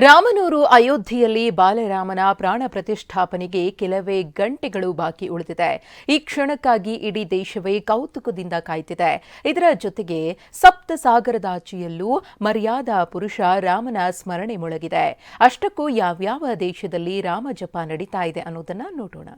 ರಾಮನೂರು ಅಯೋಧ್ಯೆಯಲ್ಲಿ ಬಾಲರಾಮನ ಪ್ರಾಣ ಪ್ರತಿಷ್ಠಾಪನೆಗೆ ಕೆಲವೇ ಗಂಟೆಗಳು ಬಾಕಿ ಉಳಿದಿದೆ. ಈ ಕ್ಷಣಕ್ಕಾಗಿ ಇಡೀ ದೇಶವೇ ಕೌತುಕದಿಂದ ಕಾಯ್ತಿದೆ. ಇದರ ಜೊತೆಗೆ ಸಪ್ತ ಮರ್ಯಾದಾ ಮರ್ಯಾದ ಪುರುಷ ರಾಮನ ಸ್ಮರಣೆ ಮೊಳಗಿದೆ. ಅಷ್ಟಕ್ಕೂ ಯಾವ್ಯಾವ ದೇಶದಲ್ಲಿ ರಾಮ ಜಪ ನಡೀತಾ ಇದೆ ಅನ್ನೋದನ್ನ ನೋಡೋಣ.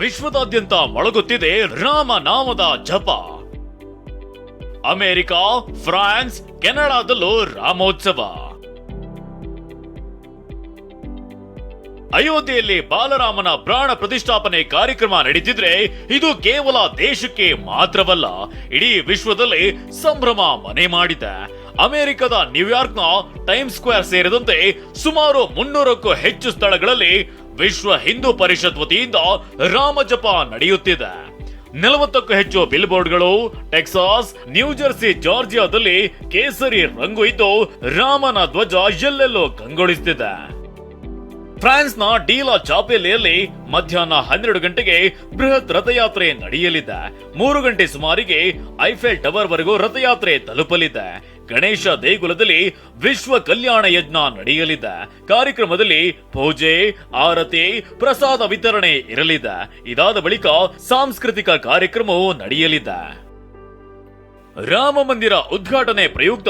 ವಿಶ್ವದಾದ್ಯಂತ ಮೊಳಗುತ್ತಿದೆ ರಾಮ ನಾಮದ ಜಪ. ಅಮೆರಿಕ, ಫ್ರಾನ್ಸ್, ಕೆನಡಾದಲ್ಲೂ ರಾಮೋತ್ಸವ. ಅಯೋಧ್ಯೆಯಲ್ಲಿ ಬಾಲರಾಮನ ಪ್ರಾಣ ಪ್ರತಿಷ್ಠಾಪನೆ ಕಾರ್ಯಕ್ರಮ ನಡೀತಿದ್ರೆ ಇದು ಕೇವಲ ದೇಶಕ್ಕೆ ಮಾತ್ರವಲ್ಲ, ಇಡೀ ವಿಶ್ವದಲ್ಲಿ ಸಂಭ್ರಮ ಮನೆ ಮಾಡಿದೆ. ಅಮೆರಿಕದ ನ್ಯೂಯಾರ್ಕ್ನ ಟೈಮ್ ಸ್ಕ್ವೇರ್ ಸೇರಿದಂತೆ ಸುಮಾರು ಮುನ್ನೂರಕ್ಕೂ ಹೆಚ್ಚು ಸ್ಥಳಗಳಲ್ಲಿ ವಿಶ್ವ ಹಿಂದೂ ಪರಿಷತ್ ವತಿಯಿಂದ ರಾಮಜಪ ನಡೆಯುತ್ತಿದೆ. ನಲವತ್ತಕ್ಕೂ ಹೆಚ್ಚು ಬಿಲ್ ಬೋರ್ಡ್ಗಳು ಟೆಕ್ಸಾಸ್ ನ್ಯೂಜೆರ್ಸಿ ಜಾರ್ಜಿಯಾದಲ್ಲಿ ಕೇಸರಿ ರಂಗು ಇದ್ದು ರಾಮನ ಧ್ವಜ ಎಲ್ಲೆಲ್ಲೋ ಕಂಗೊಳಿಸುತ್ತಿದೆ ಫ್ರಾನ್ಸ್ನ ಡೀಲಾ ಚಾಪೆಲೆಯಲ್ಲಿ ಮಧ್ಯಾಹ್ನ ಹನ್ನೆರಡು ಗಂಟೆಗೆ ಬೃಹತ್ ರಥಯಾತ್ರೆ ನಡೆಯಲಿದೆ. ಮೂರು ಗಂಟೆ ಸುಮಾರಿಗೆ ಐಫೆಲ್ ಟವರ್ ವರೆಗೂ ರಥಯಾತ್ರೆ ತಲುಪಲಿದೆ. ಗಣೇಶ ದೇಗುಲದಲ್ಲಿ ವಿಶ್ವ ಕಲ್ಯಾಣ ಯಜ್ಞ ನಡೆಯಲಿದೆ. ಕಾರ್ಯಕ್ರಮದಲ್ಲಿ ಪೂಜೆ, ಆರತಿ, ಪ್ರಸಾದ ವಿತರಣೆ ಇರಲಿದೆ. ಇದಾದ ಬಳಿಕ ಸಾಂಸ್ಕೃತಿಕ ಕಾರ್ಯಕ್ರಮವೂ ನಡೆಯಲಿದೆ. ರಾಮ ಮಂದಿರ ಉದ್ಘಾಟನೆ ಪ್ರಯುಕ್ತ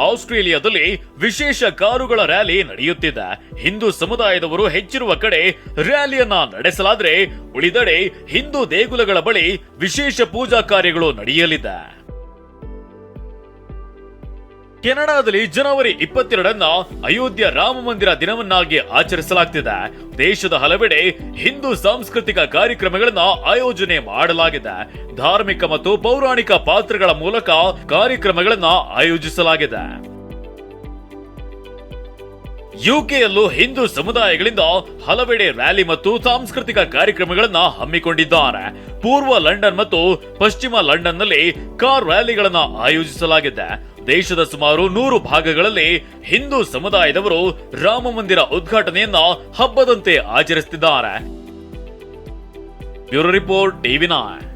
ಆಸ್ಟ್ರೇಲಿಯಾದಲ್ಲಿ ವಿಶೇಷ ಕಾರುಗಳ ರ್ಯಾಲಿ ನಡೆಯುತ್ತಿದೆ. ಹಿಂದೂ ಸಮುದಾಯದವರು ಹೆಚ್ಚಿರುವ ಕಡೆ ರ್ಯಾಲಿಯನ್ನ ನಡೆಸಲಾದ್ರೆ ಉಳಿದೆಡೆ ಹಿಂದೂ ದೇಗುಲಗಳ ಬಳಿ ವಿಶೇಷ ಪೂಜಾ ಕಾರ್ಯಗಳು ನಡೆಯಲಿದೆ. ಕೆನಡಾದಲ್ಲಿ ಜನವರಿ ಇಪ್ಪತ್ತೆರಡನ್ನ ಅಯೋಧ್ಯ ರಾಮ ಮಂದಿರ ದಿನವನ್ನಾಗಿ ಆಚರಿಸಲಾಗ್ತಿದೆ. ದೇಶದ ಹಲವೆಡೆ ಹಿಂದೂ ಸಾಂಸ್ಕೃತಿಕ ಕಾರ್ಯಕ್ರಮಗಳನ್ನ ಆಯೋಜನೆ ಮಾಡಲಾಗಿದೆ. ಧಾರ್ಮಿಕ ಮತ್ತು ಪೌರಾಣಿಕ ಪಾತ್ರಗಳ ಮೂಲಕ ಕಾರ್ಯಕ್ರಮಗಳನ್ನ ಆಯೋಜಿಸಲಾಗಿದೆ. ಯುಕೆಯಲ್ಲೂ ಹಿಂದೂ ಸಮುದಾಯಗಳಿಂದ ಹಲವೆಡೆ ರ್ಯಾಲಿ ಮತ್ತು ಸಾಂಸ್ಕೃತಿಕ ಕಾರ್ಯಕ್ರಮಗಳನ್ನ ಹಮ್ಮಿಕೊಂಡಿದ್ದಾರೆ. ಪೂರ್ವ ಲಂಡನ್ ಮತ್ತು ಪಶ್ಚಿಮ ಲಂಡನ್ನಲ್ಲಿ ಕಾರ್ ರ್ಯಾಲಿಗಳನ್ನ ಆಯೋಜಿಸಲಾಗಿದೆ. ದೇಶದ ಸುಮಾರು ನೂರು ಭಾಗಗಳಲ್ಲಿ ಹಿಂದೂ ಸಮುದಾಯದವರು ರಾಮ ಮಂದಿರ ಉದ್ಘಾಟನೆಯನ್ನ ಹಬ್ಬದಂತೆ ಆಚರಿಸುತ್ತಿದ್ದಾರೆ. Bureau report TV nine